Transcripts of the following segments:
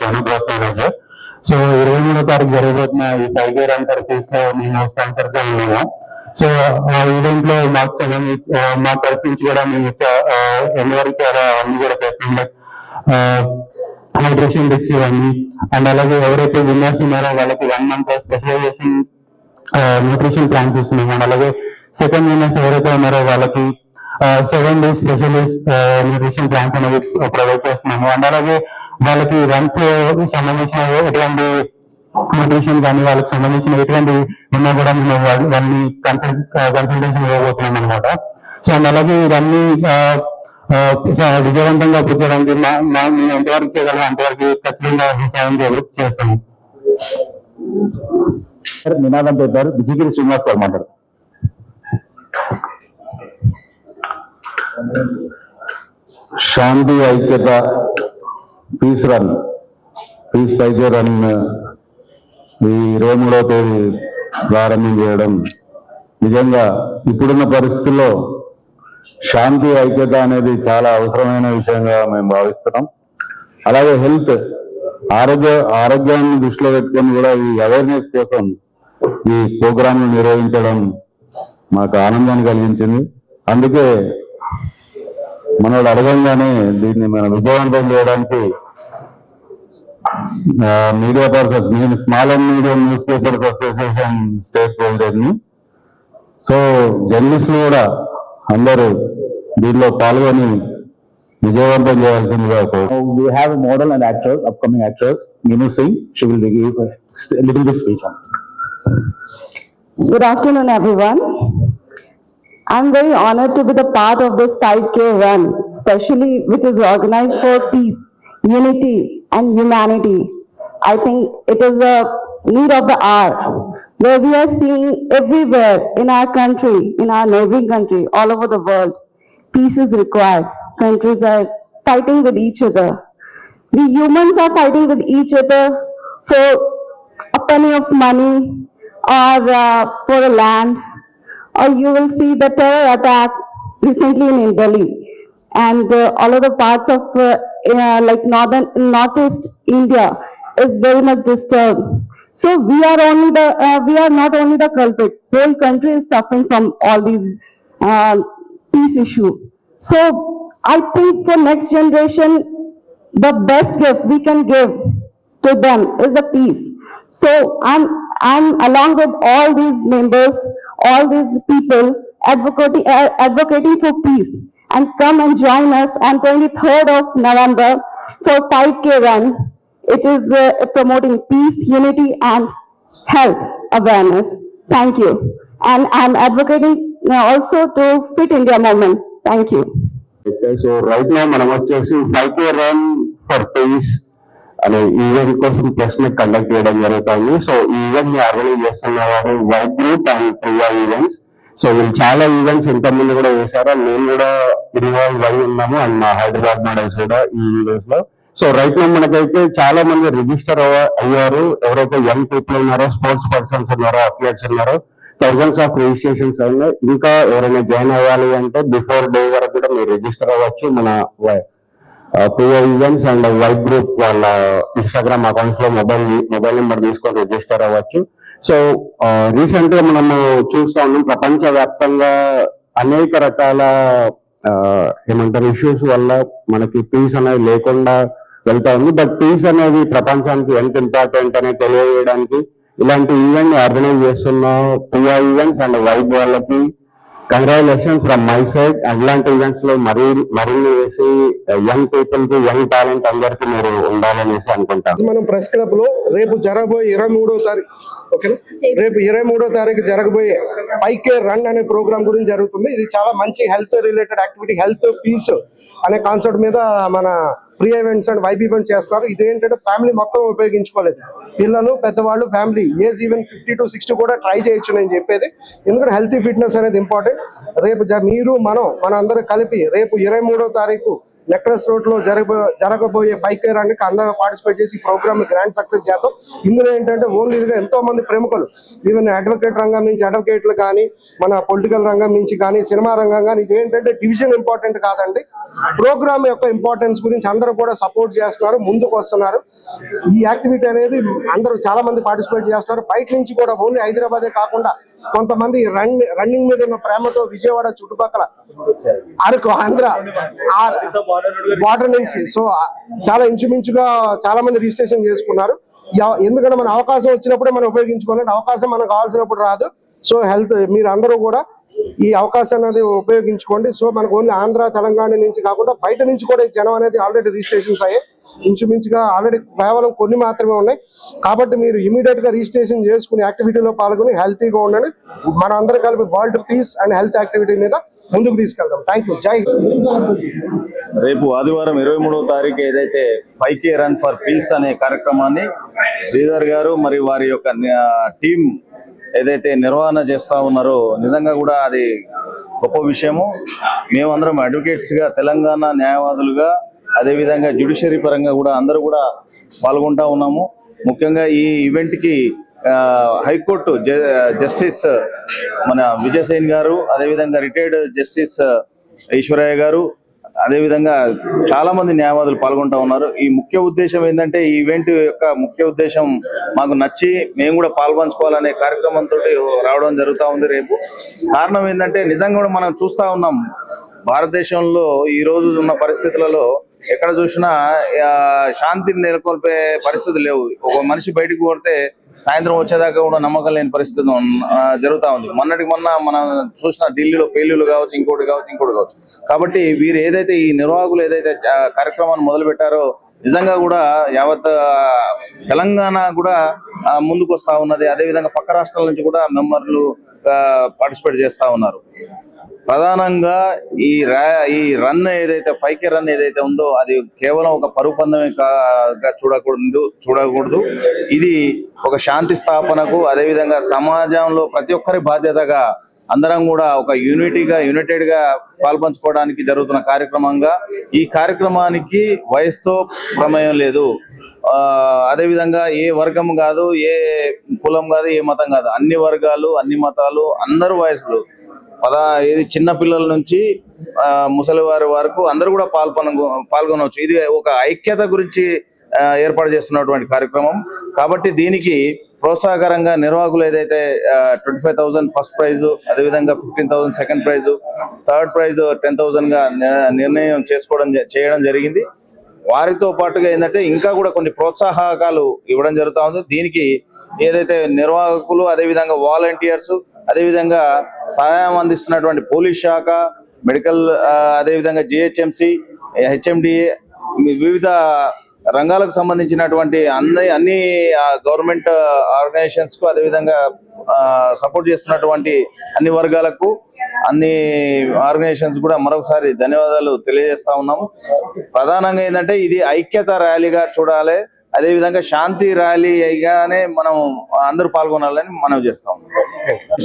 Coordination నుంచి వచ్చాను growth manager so ఇరవై మూడో తారీఖు జరగబోతున్న ఈ ఫైవ్ ఇయర్ అంతర్ కేస్లో మేము స్పాన్సర్గా ఉన్నాము సో ఆ ఈవెంట్లో మాకు సంబంధించి ఆ, మా తరఫు నుంచి కూడా మేము ఎంతవరకు అలా అన్ని కూడా చేస్తున్నాం బట్ హైడ్రేషన్ డ్రిక్స్ ఇవన్నీ అండ్ అలాగే ఎవరైతే విన్నర్స్ ఉన్నారో వాళ్ళకి one month specialization nutrition plans ఇస్తున్నాం అండ్ అలాగే సెకండ్ విన్నర్స్ ఎవరైతే ఉన్నారో వాళ్ళకి seven days specialist nutrition plans అనేవి ప్రొవైడ్ చేస్తున్నాము. అండ్ అలాగే వాళ్ళకి రన్స్ సంబంధించిన ఎటువంటి న్యూట్రిషన్ కానీ వాళ్ళకి సంబంధించిన ఎటువంటి ఉన్నా కూడా మేము వాళ్ళ- వాళ్ళని కన్సల్ట్ కన్సల్టేషన్ ఇవ్వబోతున్నాం అనమాట సో అండ్ అలాగే ఇవన్నీ విజయవంతంగా మా మేము ఎంతవరకు చేయగలం అంతవరకు ఖచ్చితంగా సాయం చేస్తాము నినాదం పెట్టారు విజయగిరి శ్రీనివాస్ గారు మాట్లాడు. శాంతి ఐక్యత పీస్ రన్ పీస్ వైద్య రన్ ఈ ఇరవై మూడవ తేదీ ప్రారంభం చేయడం నిజంగా ఇప్పుడున్న పరిస్థితుల్లో శాంతి ఐక్యత అనేది చాలా అవసరమైన విషయంగా మేము భావిస్తున్నాం. అలాగే హెల్త్ ఆరోగ్య ఆరోగ్యాన్ని దృష్టిలో పెట్టుకొని కూడా ఈ అవేర్నెస్ కోసం ఈ ప్రోగ్రామ్ నిర్వహించడం మాకు ఆనందాన్ని కలిగించింది. అందుకే మనోడు అడగంగానే దీన్ని మనం విజయవంతం చేయడానికి మీడియా పర్సన్స్ నేను small and medium news papers association state president ని సో జర్నలిస్టులు కూడా అందరూ దీనిలో పాల్గొని విజయవంతం చేయాల్సిందిగా కోరు we have a model and actress, upcoming actress, Neenu Singh. She will give a st- little bit speech on. it. Good afternoon, everyone. I'm very honored to be the part of this 5K run, especially which is organized for peace, unity, and humanity. I think it is a need of the hour, where we are seeing everywhere in our country, in our neighboring country, all over the world, peace is required. Countries are fighting with each other. We humans are fighting with each other for a penny of money or uh, for a land, or you will see the terror attack recently in Delhi and uh, all of the parts of uh, uh, like northern northeast India is very much disturbed. So we are only the uh, we are not only the culprit. Whole country is suffering from all these uh, peace issue. So I think for next generation, the best gift we can give to them is the peace. So I'm, I'm along with all these members, all these people advocating, uh, advocating for peace and come and join us on 23rd of November for 5K run. It is uh, promoting peace, unity and health awareness. Thank you. And I'm advocating uh, also to Fit India movement. Thank you. So right now మనం వచ్చేసి five K run for peace అనే event కోసం press meet conduct చేయడం జరుగుతుంది so ఈ event ని organise చేస్తున్నవారు white group and Priya Events so వీళ్ళు చాలా ఈవెంట్స్ ఇంతకుముందు కూడా వేశారు మేము కూడా ఇన్వాల్వ్ అయి ఉన్నాము. అండ్ మా హైదరాబాద్ మోడల్స్ కూడా ఈ ఈవెంట్స్లో. సో రైట్లో మనకైతే చాలా మంది రిజిస్టర్ అయ్యారు. ఎవరైతే యంగ్ పీపుల్ ఉన్నారో స్పోర్ట్స్ పర్సన్స్ ఉన్నారో అథ్లెట్స్ ఉన్నారో థౌసండ్స్ ఆఫ్ రిజిస్ట్రేషన్స్ అయినాయి. ఇంకా ఎవరైనా జాయిన్ అవ్వాలి అంటే బిఫోర్ డే వరకు కూడా మీరు రిజిస్టర్ అవ్వచ్చు. మన Priya events and white group వాళ్ళ ఇన్స్టాగ్రామ్ అకౌంట్స్లో మొబైల్ మొబైల్ నెంబర్ తీసుకొని రిజిస్టర్ అవ్వచ్చు. సో రీసెంట్గా మనము చూస్తా ఉన్నాం ప్రపంచ వ్యాప్తంగా అనేక రకాల ఏమంటారు ఇష్యూస్ వల్ల మనకి పీస్ అనేది లేకుండా వెళ్తా ఉంది బట్ పీస్ అనేది ప్రపంచానికి ఎంత ఇంపార్టెంట్ అనేది తెలియజేయడానికి ఇలాంటి ఈవెంట్ ఆర్గనైజ్ చేస్తున్న ప్రియా ఈవెంట్స్ అండ్ వైబ్ వాళ్ళకి కంగ్రాచులేషన్ ఫ్రమ్ మై సైడ్ అట్లాంటి ఈవెంట్స్లో మరీ మరిన్ని వేసి uh, యంగ్ పీపుల్కి యంగ్ టాలెంట్ అందరికి మీరు ఉండాలనేసి అనుకుంటాను. మనం ప్రెస్ క్లబ్లో రేపు జరగబోయే ఇరవై మూడో తారీఖు ఓకే రేపు ఇరవై మూడో తారీఖు జరగబోయే పైకే రన్ అనే ప్రోగ్రామ్ గురించి జరుగుతుంది. ఇది చాలా మంచి health related activity health peace అనే కాన్సెప్ట్ మీద మన Priya events and vibe events చేస్తున్నారు. ఇదేంటంటే ఫ్యామిలీ మొత్తం ఉపయోగించుకోలేదు. పిల్లలు పెద్దవాళ్ళు family age even fifty to sixty కూడా ట్రై చేయొచ్చు నేను చెప్పేది. ఎందుకంటే హెల్తీ ఫిట్నెస్ అనేది ఇంపార్టెంట్ రేపు జ- మీరు మనం మన అందరూ కలిపి రేపు ఇరవై మూడో తారీఖు నెక్లెస్ రోడ్లో జరగబో జరగబోయే బైక్ రంగకి అందంగా అందరూ పార్టిసిపేట్ చేసి ఈ ప్రోగ్రామ్ గ్రాండ్ సక్సెస్ చేద్దాం. ఇందులో ఏంటంటే ఓన్లీ ఎంతో మంది ప్రముఖులు ఈవెన్ అడ్వకేట్ రంగం నుంచి అడ్వకేట్లు కానీ మన పొలిటికల్ రంగం నుంచి కానీ సినిమా రంగం కానీ ఇది ఏంటంటే డివిజన్ ఇంపార్టెంట్ కాదండి. ప్రోగ్రామ్ యొక్క ఇంపార్టెన్స్ గురించి అందరూ కూడా సపోర్ట్ చేస్తున్నారు ముందుకు వస్తున్నారు. ఈ యాక్టివిటీ అనేది అందరూ చాలా మంది పార్టిసిపేట్ చేస్తున్నారు. బయట నుంచి కూడా ఓన్లీ హైదరాబాదే కాకుండా కొంతమంది రన్ రన్నింగ్ మీద ఉన్న ప్రేమతో విజయవాడ చుట్టుపక్కల అరకు ఆంధ్ర బార్డర్ నుంచి సో చాలా ఇంచుమించుగా చాలా మంది రిజిస్ట్రేషన్ చేసుకున్నారు. ఎందుకంటే మన అవకాశం వచ్చినప్పుడే మనం ఉపయోగించుకోవాలి అవకాశం మనకు కావాల్సినప్పుడు రాదు. సో హెల్త్ మీరు అందరూ కూడా ఈ అవకాశం అనేది ఉపయోగించుకోండి. సో మనకు ఓన్లీ ఆంధ్ర తెలంగాణ నుంచి కాకుండా బయట నుంచి కూడా జనం అనేది ఆల్రెడీ రిజిస్ట్రేషన్స్ అయ్యాయి. ఇంచుమించుగా ఆల్రెడీ కేవలం కొన్ని మాత్రమే ఉన్నాయి. కాబట్టి మీరు ఇమీడియట్గా రిజిస్ట్రేషన్ చేసుకుని యాక్టివిటీలో పాల్గొని హెల్తీగా ఉండండి. మనం అందరం కలిపి world peace and health activity మీద ముందుకు తీసుకెళ్దాం. థ్యాంక్ యూ జై రేపు ఆదివారం ఇరవై మూడవ తారీఖు ఏదైతే five K run for peace అనే కార్యక్రమాన్ని శ్రీధర్ గారు మరి వారి యొక్క టీం ఏదైతే నిర్వహణ చేస్తా ఉన్నారో నిజంగా కూడా అది గొప్ప విషయము. మేమందరం అడ్వకేట్స్గా తెలంగాణ న్యాయవాదులుగా అదేవిధంగా జ్యుడిషియరీ పరంగా కూడా అందరూ కూడా పాల్గొంటా ఉన్నాము. ముఖ్యంగా ఈ ఈవెంట్కి హైకోర్టు జస్టిస్ మన విజయసేన్ గారు అదేవిధంగా రిటైర్డ్ జస్టిస్ ఈశ్వరయ్య గారు అదేవిధంగా చాలా మంది న్యాయవాదులు పాల్గొంటా ఉన్నారు. ఈ ముఖ్య ఉద్దేశం ఏంటంటే ఈ ఈవెంట్ యొక్క ముఖ్య ఉద్దేశం మాకు నచ్చి మేము కూడా పాల్పంచుకోవాలనే కార్యక్రమంతో రావడం జరుగుతూ ఉంది రేపు. కారణం ఏంటంటే నిజంగా కూడా మనం చూస్తా ఉన్నాం. భారతదేశంలో ఈ రోజు ఉన్న పరిస్థితులలో ఎక్కడ చూసినా శాంతిని నెలకొల్పే పరిస్థితులు లేవు. ఒక మనిషి బయటకు కొడితే సాయంత్రం వచ్చేదాకా కూడా నమ్మకం లేని పరిస్థితి జరుగుతూ జరుగుతా ఉంది. మొన్నటికి మొన్న మనం చూసిన ఢిల్లీలో పెళ్ళిళ్ళు కావచ్చు ఇంకోటి కావచ్చు ఇంకోటి కావచ్చు. కాబట్టి వీరు ఏదైతే ఈ నిర్వాహకులు ఏదైతే కార్యక్రమాన్ని మొదలు పెట్టారో నిజంగా కూడా యావత్ తెలంగాణ కూడా ముందుకు వస్తా ఉన్నది. అదేవిధంగా పక్క రాష్ట్రాల నుంచి కూడా మెంబర్లు పార్టిసిపేట్ చేస్తా ఉన్నారు. ప్రధానంగా ఈ ఈ రన్ ఏదైతే ఫైవ్ కే రన్ ఏదైతే ఉందో అది కేవలం ఒక పరుగు పందమే చూడకూడదు చూడకూడదు. ఇది ఒక శాంతి స్థాపనకు అదేవిధంగా సమాజంలో ప్రతి ఒక్కరి బాధ్యతగా అందరం కూడా ఒక యూనిటీగా యునైటెడ్గా పాల్పంచుకోవడానికి జరుగుతున్న కార్యక్రమంగా ఈ కార్యక్రమానికి వయసుతో ప్రమేయం లేదు. ఆ, అదేవిధంగా ఏ వర్గం కాదు ఏ కులం కాదు ఏ మతం కాదు అన్ని వర్గాలు అన్ని మతాలు అందరు వయసులు పదా ఇది చిన్న పిల్లల నుంచి ముసలివారి ముసలి వారి వరకు అందరూ కూడా పాల్గొన పాల్గొనవచ్చు. ఇది ఒక ఐక్యత గురించి ఏర్పాటు చేస్తున్నటువంటి కార్యక్రమం. కాబట్టి దీనికి ప్రోత్సాహకరంగా నిర్వాహకులు ఏదైతే twenty five thousand first prize అదేవిధంగా fifteen thousand second prize third prize ten థౌసండ్గా నిర్ణయం చేసుకోవడం జ- చేయడం జరిగింది. వారితో పాటుగా ఏంటంటే ఇంకా కూడా కొన్ని ప్రోత్సాహకాలు ఇవ్వడం జరుగుతూ ఉంది. దీనికి ఏదైతే నిర్వాహకులు అదేవిధంగా వాలంటీర్స్ అదేవిధంగా సహాయం అందిస్తున్నటువంటి పోలీస్ శాఖ మెడికల్ అదేవిధంగా జిహెచ్ఎంసి హెచ్ఎండిఏ వివిధ రంగాలకు సంబంధించినటువంటి అన్ని అన్ని గవర్నమెంట్ ఆర్గనైజేషన్స్కు అదేవిధంగా సపోర్ట్ చేస్తున్నటువంటి అన్ని వర్గాలకు అన్ని ఆర్గనైజేషన్స్ కూడా మరొకసారి ధన్యవాదాలు తెలియజేస్తా ఉన్నాము. ప్రధానంగా ఏంటంటే ఇది ఐక్యత ర్యాలీగా చూడాలి. అదేవిధంగా శాంతి ర్యాలీ ర్యాలీగానే మనం అందరూ పాల్గొనాలని మనం చేస్తాం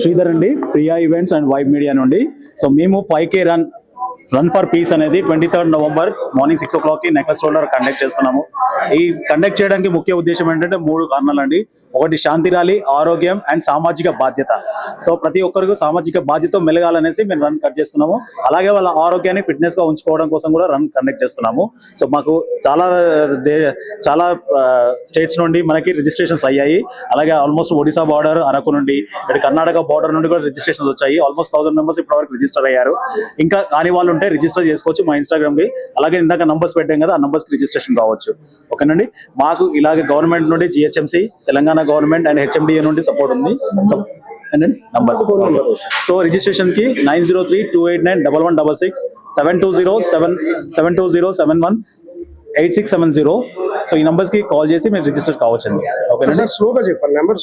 శ్రీధర్ అండి Priya events and vibe media నుండి. సో మేము five K run run for peace అనేది twenty third November morning six ఓ క్లాక్కి నెక్లెస్ రోడ్ కండక్ట్ చేస్తున్నాము. ఈ కండక్ట్ చేయడానికి ముఖ్య ఉద్దేశం ఏంటంటే మూడు కారణాలు అండి ఒకటి శాంతి ర్యాలీ ఆరోగ్యం అండ్ సామాజిక బాధ్యత. సో ప్రతి ఒక్కరికి సామాజిక బాధ్యత మెలగాలనేసి మేము రన్ కట్ చేస్తున్నాము. అలాగే వాళ్ళ ఆరోగ్యాన్ని ఫిట్నెస్గా ఉంచుకోవడం కోసం కూడా రన్ కండక్ట్ చేస్తున్నాము. సో మాకు చాలా దే- చాలా స్టేట్స్ నుండి మనకి రిజిస్ట్రేషన్స్ అయ్యాయి. అలాగే ఆల్మోస్ట్ ఒడిశా బార్డర్ అరకు నుండి ఇక్కడ కర్ణాటక బార్డర్ నుండి కూడా రిజిస్ట్రేషన్స్ వచ్చాయి. ఆల్మోస్ట్ థౌసండ్ మెంబర్స్ ఇప్పటివరకు రిజిస్టర్ అయ్యారు. ఇంకా కాని వాళ్ళు ఉంటే రిజిస్టర్ చేసుకోవచ్చు మా ఇన్స్టాగ్రామ్కి. అలాగే ఇందాక నంబర్స్ పెట్టాం కదా ఆ నంబర్స్కి రిజిస్ట్రేషన్ కావచ్చు ఓకేనండి మాకు ఇలాగే గవర్నమెంట్ నుండి GHMC Telangana government and HMDA నుండి సపోర్ట్ ఉంది. Number so రిజిస్ట్రేషన్కి nine zero three two eight nine double one double six seven two zero seven seven two zero seven one eight six seven zero so ఈ నంబర్స్కి call చేసి మీరు register కావచ్చండి. Okay స్లోగా చెప్పండి. Number